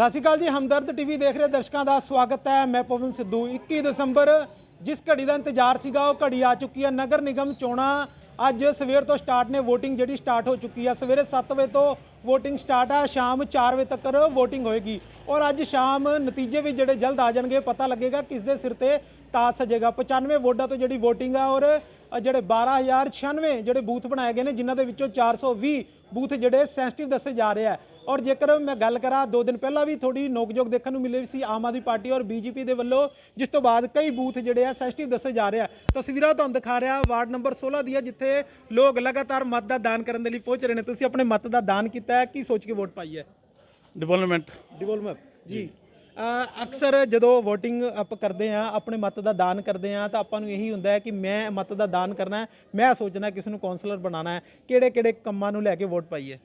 ਸਤਿ ਸ਼੍ਰੀ ਅਕਾਲ ਜੀ, ਹਮਦਰਦ ਟੀਵੀ ਦੇਖ ਰਹੇ ਦਰਸ਼ਕਾਂ ਦਾ ਸਵਾਗਤ ਹੈ। ਮੈਂ ਪਵਨ ਸਿੱਧੂ 21 ਦਸੰਬਰ, ਜਿਸ ਘੜੀ ਦਾ ਇੰਤਜ਼ਾਰ ਸੀਗਾ, ਉਹ ਘੜੀ ਆ ਚੁੱਕੀ ਹੈ। ਨਗਰ ਨਿਗਮ ਚੋਣਾਂ ਅੱਜ ਸਵੇਰ ਤੋਂ ਸਟਾਰਟ ਨੇ, ਵੋਟਿੰਗ ਜਿਹੜੀ ਸਟਾਰਟ ਹੋ ਚੁੱਕੀ ਹੈ। ਸਵੇਰੇ 7 ਵਜੇ ਤੋਂ ਵੋਟਿੰਗ ਸਟਾਰਟ ਆ, ਸ਼ਾਮ 4 ਵਜੇ ਤੱਕ ਵੋਟਿੰਗ ਹੋਏਗੀ। ਔਰ ਅੱਜ ਸ਼ਾਮ ਨਤੀਜੇ ਵੀ ਜਿਹੜੇ ਜਲਦ ਆ ਜਾਣਗੇ, ਪਤਾ ਲੱਗੇਗਾ ਕਿਸ ਦੇ ਸਿਰ ਤੇ ਤਾਜ ਸਜੇਗਾ। 95 ਵੋਟਾਂ ਤੋਂ ਜਿਹੜੀ VOTING ਆ, ਔਰ ਜਿਹੜੇ 12096 ਜਿਹੜੇ ਬੂਥ ਬਣਾਏ ਗਏ ਨੇ ਜਿਨ੍ਹਾਂ ਦੇ ਵਿੱਚੋਂ 420 ਬੂਥ ਜਿਹੜੇ ਸੈਂਸਿਟਿਵ ਦੱਸੇ ਜਾ ਰਹੇ ਆ। ਔਰ ਜੇਕਰ ਮੈਂ ਗੱਲ ਕਰਾਂ ਦੋ ਦਿਨ ਪਹਿਲਾਂ ਵੀ ਥੋੜੀ ਨੋਕਝੋਕ ਦੇਖਣ ਨੂੰ ਮਿਲੇ ਸੀ ਆਮ ਆਦਮੀ ਪਾਰਟੀ ਔਰ ਬੀਜੇਪੀ ਦੇ ਵੱਲੋਂ ਜਿਸ ਤੋਂ ਬਾਅਦ ਕਈ ਬੂਥ ਜਿਹੜੇ ਆ ਸੈਂਸਿਟਿਵ ਦੱਸੇ ਜਾ ਰਹੇ ਆ। ਤਸਵੀਰਾਂ ਤੁਹਾਨੂੰ ਦਿਖਾ ਰਿਹਾ ਵਾਰਡ ਨੰਬਰ 16 ਦੀ ਹੈ ਜਿੱਥੇ ਲੋਕ ਲਗਾਤਾਰ ਮਤ ਦਾ ਦਾਨ ਕਰਨ ਦੇ ਲਈ ਪਹੁੰਚ ਰਹੇ ਨੇ। ਤੁਸੀਂ ਆਪਣੇ ਮਤ ਦਾ ਦਾਨ ਕੀਤਾ ਹੈ ਕੀ ਸੋਚ ਕੇ ਵੋਟ ਪਾਈ ਹੈ? ਡਿਵੈਲਪਮੈਂਟ ਡਿਵੈਲਪਮੈਂਟ ਜੀ। ਅਕਸਰ ਜਦੋਂ VOTING ਆਪ ਕਰਦੇ ਆ ਆਪਣੇ ਮਤ ਦਾ ਦਾਨ ਕਰਦੇ ਆ ਤਾਂ ਆਪਾਂ ਨੂੰ ਇਹੀ ਹੁੰਦਾ ਹੈ ਕਿ ਮੈਂ ਮਤ ਦਾ ਦਾਨ ਕਰਨਾ ਹੈ, ਮੈਂ ਸੋਚਣਾ ਕਿਸ ਨੂੰ ਕੌਂਸਲਰ ਬਣਾਉਣਾ ਹੈ ਕਿਹੜੇ ਕਿਹੜੇ ਕੰਮਾਂ ਨੂੰ ਲੈ ਕੇ ਵੋਟ ਪਾਈਏ।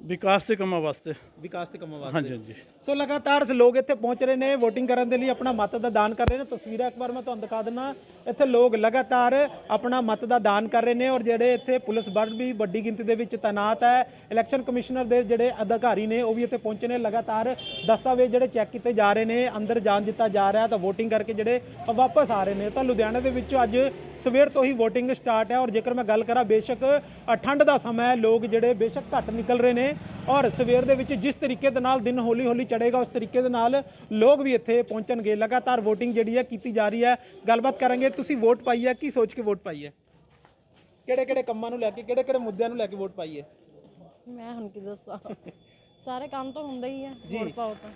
ਵਿਕਾਸ ਦੇ ਕੰਮਾਂ ਵਾਸਤੇ। ਵਿਕਾਸ ਦੇ ਕੰਮਾਂ ਵਾਸਤੇ। ਹਾਂਜੀ ਹਾਂਜੀ। ਸੋ ਲਗਾਤਾਰ ਲੋਕ ਇੱਥੇ ਪਹੁੰਚ ਰਹੇ ਨੇ VOTING ਕਰਨ ਦੇ ਲਈ ਆਪਣਾ ਮਤ ਦਾ ਦਾਨ ਕਰ ਰਹੇ ਨੇ। ਤਸਵੀਰਾਂ ਇੱਕ ਵਾਰ ਮੈਂ ਤੁਹਾਨੂੰ ਦਿਖਾ ਦਿੰਦਾ ਇੱਥੇ ਲੋਕ ਲਗਾਤਾਰ ਆਪਣਾ ਮਤ ਦਾ ਦਾਨ ਕਰ ਰਹੇ ਨੇ ਔਰ ਜਿਹੜੇ ਇੱਥੇ ਪੁਲਿਸ ਬਲ ਵੀ ਵੱਡੀ ਗਿਣਤੀ ਦੇ ਵਿੱਚ ਤਾਇਨਾਤ ਹੈ। ਇਲੈਕਸ਼ਨ ਕਮਿਸ਼ਨਰ ਦੇ ਜਿਹੜੇ ਅਧਿਕਾਰੀ ਨੇ ਉਹ ਵੀ ਇੱਥੇ ਪਹੁੰਚੇ ਨੇ। ਲਗਾਤਾਰ ਦਸਤਾਵੇਜ਼ ਜਿਹੜੇ ਚੈੱਕ ਕੀਤੇ ਜਾ ਰਹੇ ਨੇ ਅੰਦਰ ਜਾਣ ਦਿੱਤਾ ਜਾ ਰਿਹਾ ਤਾਂ VOTING ਕਰਕੇ ਜਿਹੜੇ ਵਾਪਸ ਆ ਰਹੇ ਨੇ। ਤਾਂ ਲੁਧਿਆਣਾ ਦੇ ਵਿੱਚ ਅੱਜ ਸਵੇਰ ਤੋਂ ਹੀ VOTING ਸਟਾਰਟ ਹੈ ਔਰ ਜੇਕਰ ਮੈਂ ਗੱਲ ਕਰਾਂ ਬੇਸ਼ੱਕ ਠੰਡ ਦਾ ਸਮਾਂ ਹੈ। ਲੋਕ ਜਿਹੜੇ ਬੇਸ਼ੱਕ ਘੱਟ ਨਿਕਲ ਰਹੇ ਨੇ। ਔਰ ਸਵੇਰ ਦੇ ਵਿੱਚ ਜਿਸ ਤਰੀਕੇ ਦੇ ਨਾਲ ਦਿਨ ਹੌਲੀ ਹੌਲੀ ਚੜੇਗਾ ਉਸ ਤਰੀਕੇ ਦੇ ਨਾਲ ਲੋਕ ਵੀ ਇੱਥੇ ਪਹੁੰਚਣਗੇ। ਲਗਾਤਾਰ VOTING ਜਿਹੜੀ ਹੈ ਕੀਤੀ ਜਾ ਰਹੀ ਹੈ। ਗੱਲਬਾਤ ਕਰਾਂਗੇ। ਤੁਸੀਂ ਵੋਟ ਪਾਈ ਹੈ ਕੀ ਸੋਚ ਕੇ ਵੋਟ ਪਾਈ ਹੈ? ਕਿਹੜੇ ਕਿਹੜੇ ਕੰਮਾਂ ਨੂੰ ਲੈ ਕੇ ਕਿਹੜੇ ਕਿਹੜੇ ਮੁੱਦਿਆਂ ਨੂੰ ਲੈ ਕੇ ਵੋਟ ਪਾਈ ਹੈ? ਮੈਂ ਹੁਣ ਕੀ ਦੱਸਾਂ? ਸਾਰੇ ਕੰਮ ਤਾਂ ਹੁੰਦਾ ਹੀ ਆ। ਵੋਟ ਪਾਓ ਤਾਂ।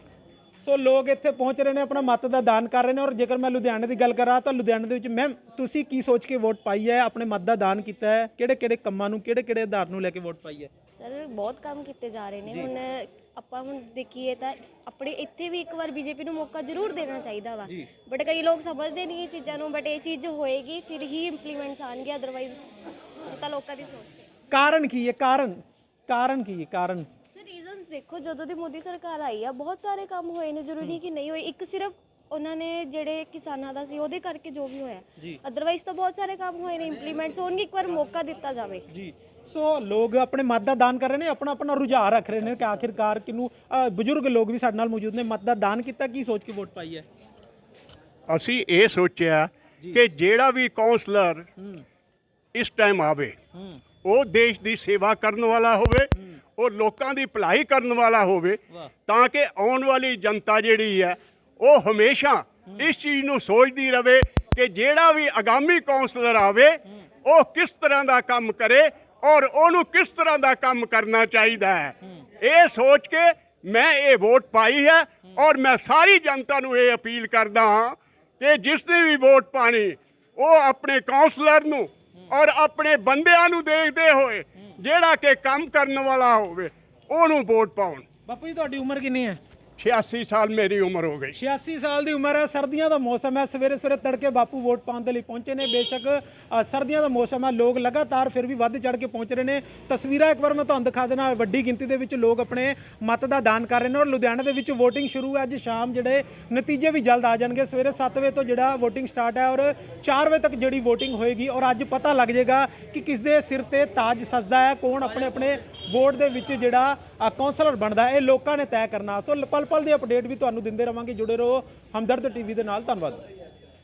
ਸੋ ਲੋਕ ਇੱਥੇ ਪਹੁੰਚ ਰਹੇ ਨੇ ਆਪਣਾ ਮਤ ਦਾ ਦਾਨ ਕਰ ਰਹੇ ਨੇ ਔਰ ਜੇਕਰ ਮੈਂ ਲੁਧਿਆਣੇ ਦੀ ਗੱਲ ਕਰਾਂ ਤਾਂ ਲੁਧਿਆਣੇ ਦੇ ਵਿੱਚ ਮੈਮ ਤੁਸੀਂ ਕੀ ਸੋਚ ਕੇ ਵੋਟ ਪਾਈ ਹੈ? ਆਪਣੇ ਮਤ ਦਾ ਦਾਨ ਕੀਤਾ ਹੈ? ਕਿਹੜੇ ਕਿਹੜੇ ਕੰਮਾਂ ਨੂੰ ਕਿਹੜੇ ਕਿਹੜੇ ਆਧਾਰ ਨੂੰ ਲੈ ਕੇ ਵੋਟ ਪਾਈ ਹੈ? ਸਰ ਬਹੁਤ ਕੰਮ ਕੀਤੇ ਜਾ ਰਹੇ ਨੇ। ਹੁਣ ਆਪਾਂ ਹੁਣ ਦੇਖੀਏ ਤਾਂ ਆਪਣੇ ਇੱਥੇ ਵੀ ਇੱਕ ਵਾਰ ਬੀਜੇਪੀ ਨੂੰ ਮੌਕਾ ਜ਼ਰੂਰ ਦੇਣਾ ਚਾਹੀਦਾ ਵਾ। ਬਟ ਕਈ ਲੋਕ ਸਮਝਦੇ ਨਹੀਂ ਇਹ ਚੀਜ਼ਾਂ ਨੂੰ ਬਟ ਇਹ ਚੀਜ਼ ਹੋਏਗੀ ਫਿਰ ਹੀ ਇੰਪਲੀਮੈਂਟਸ ਆਣਗੇ ਅਦਰਵਾਈਜ਼ ਤਾਂ ਲੋਕਾਂ ਦੀ ਸੋਚ ਤੇ। ਕਾਰਨ ਕੀ ਹੈ? ਕਾਰਨ ਕਾਰਨ ਕੀ ਹੈ? ਕਾਰਨ? ਦੇਖੋ ਜਦੋਂ ਦੀ ਮੋਦੀ ਸਰਕਾਰ ਆਈ ਆ ਬਹੁਤ ਸਾਰੇ ਕੰਮ ਹੋਏ ਨੇ ਜ਼ਰੂਰੀ ਨਹੀਂ ਕਿ ਨਹੀਂ ਹੋਏ। ਇੱਕ ਸਿਰਫ ਉਹਨਾਂ ਨੇ ਜਿਹੜੇ ਕਿਸਾਨਾਂ ਦਾ ਸੀ ਉਹਦੇ ਕਰਕੇ ਜੋ ਵੀ ਹੋਇਆ। ਅਦਰਵਾਈਜ਼ ਤਾਂ ਬਹੁਤ ਸਾਰੇ ਕੰਮ ਹੋਏ ਨੇ ਇੰਪਲੀਮੈਂਟਸ ਹੋਣਗੇ ਇੱਕ ਵਾਰ ਮੌਕਾ ਦਿੱਤਾ ਜਾਵੇ। ਜੀ। ਸੋ ਲੋਕ ਆਪਣੇ ਮਤ ਦਾ ਦਾਨ ਕਰ ਰਹੇ ਨੇ ਆਪਣਾ ਆਪਣਾ ਰੁਝਾਨ ਰੱਖ ਰਹੇ ਨੇ ਕਿ ਆਖਿਰਕਾਰ ਕਿਨੂੰ ਬਜ਼ੁਰਗ ਲੋਕ ਵੀ ਸਾਡੇ ਨਾਲ ਮੌਜੂਦ ਨੇ। ਮਤ ਦਾ ਦਾਨ ਕੀਤਾ ਕੀ ਸੋਚ ਕੇ ਵੋਟ ਪਾਈ ਹੈ? ਅਸੀਂ ਇਹ ਸੋਚਿਆ ਕਿ ਜਿਹੜਾ ਵੀ ਕਾਉਂਸਲਰ ਇਸ ਟਾਈਮ ਆਵੇ ਉਹ ਦੇਸ਼ ਦੀ ਸੇਵਾ ਕਰਨ ਵਾਲਾ ਹੋਵੇ ਉਹ ਲੋਕਾਂ ਦੀ ਭਲਾਈ ਕਰਨ ਵਾਲਾ ਹੋਵੇ ਤਾਂ ਕਿ ਆਉਣ ਵਾਲੀ ਜਨਤਾ ਜਿਹੜੀ ਹੈ ਉਹ ਹਮੇਸ਼ਾ ਇਸ ਚੀਜ਼ ਨੂੰ ਸੋਚਦੀ ਰਵੇ ਕਿ ਜਿਹੜਾ ਵੀ ਆਗਾਮੀ ਕਾਉਂਸਲਰ ਆਵੇ ਉਹ ਕਿਸ ਤਰ੍ਹਾਂ ਦਾ ਕੰਮ ਕਰੇ ਔਰ ਉਹਨੂੰ ਕਿਸ ਤਰ੍ਹਾਂ ਦਾ ਕੰਮ ਕਰਨਾ ਚਾਹੀਦਾ ਹੈ। ਇਹ ਸੋਚ ਕੇ ਮੈਂ ਇਹ ਵੋਟ ਪਾਈ ਹੈ ਔਰ ਮੈਂ ਸਾਰੀ ਜਨਤਾ ਨੂੰ ਇਹ ਅਪੀਲ ਕਰਦਾ ਹਾਂ ਕਿ ਜਿਸ ਨੇ ਵੀ ਵੋਟ ਪਾਣੀ ਉਹ ਆਪਣੇ ਕਾਉਂਸਲਰ ਨੂੰ ਔਰ ਆਪਣੇ ਬੰਦਿਆਂ ਨੂੰ ਦੇਖਦੇ ਹੋਏ ਜਿਹੜਾ ਕਿ ਕੰਮ ਕਰਨ ਵਾਲਾ ਹੋਵੇ, ਉਹਨੂੰ ਵੋਟ ਪਾਉਣ। ਬਾਪੂ ਜੀ, ਤੁਹਾਡੀ ਉਮਰ ਕਿੰਨੀ ਹੈ? 86 ਸਾਲ ਮੇਰੀ ਉਮਰ ਹੋ ਗਈ। 86 ਸਾਲ ਦੀ ਉਮਰ ਹੈ ਸਰਦੀਆਂ ਦਾ ਮੌਸਮ ਹੈ। ਸਵੇਰੇ ਸਵੇਰੇ ਤੜਕੇ ਬਾਪੂ ਵੋਟ ਪਾਉਣ ਦੇ ਲਈ ਪਹੁੰਚੇ ਨੇ। ਬੇਸ਼ੱਕ ਅ, ਸਰਦੀਆਂ ਦਾ ਮੌਸਮ ਹੈ ਲੋਕ ਲਗਾਤਾਰ ਫਿਰ ਵੀ ਵੱਧ ਚੜ ਕੇ ਪਹੁੰਚ ਰਹੇ ਨੇ। ਤਸਵੀਰਾਂ ਇੱਕ ਵਾਰ ਮੈਂ ਤੁਹਾਨੂੰ ਦਿਖਾ ਦੇਣਾ ਵੱਡੀ ਗਿਣਤੀ ਦੇ ਵਿੱਚ ਲੋਕ ਆਪਣੇ ਮਤ ਦਾ ਦਾਨ ਕਰ ਰਹੇ ਨੇ ਔਰ ਲੁਧਿਆਣਾ ਦੇ ਵਿੱਚ VOTING ਸ਼ੁਰੂ ਹੈ। ਅੱਜ ਸ਼ਾਮ ਜਿਹੜੇ ਨਤੀਜੇ ਵੀ ਜਲਦ ਆ ਜਾਣਗੇ। ਸਵੇਰੇ 7 ਵਜੇ ਤੋਂ ਜਿਹੜਾ VOTING ਸਟਾਰਟ ਹੈ ਔਰ 4 ਵਜੇ ਤੱਕ ਜਿਹੜੀ VOTING ਹੋਏਗੀ ਔਰ ਅੱਜ ਪਤਾ ਲੱਗ ਜਾਏਗਾ ਕਿ ਕਿਸ ਦੇ ਸਿਰ ਤੇ ਤਾਜ ਸਜਦਾ ਹੈ ਕੌਣ ਆਪਣੇ ਆਪਣੇ ਵੋਟ ਦੇ ਵਿੱਚ ਜਿਹੜਾ ਅ, ਕੌਂਸਲਰ ਬਣਦਾ ਹੈ। ਇਹ ਲੋਕਾਂ ਨੇ ਤੈਅ ਕਰਨਾ। ਸੋ ਪਲ ਪਲ ਦੀ ਅਪਡੇਟ ਵੀ ਤੁਹਾਨੂੰ ਦਿੰਦੇ ਰਵਾਂਗੇ। ਜੁੜੇ ਰਹੋ। ਹਮਦਰਦ ਟੀਵੀ ਦੇ ਨਾਲ। ਧੰਨਵਾਦ।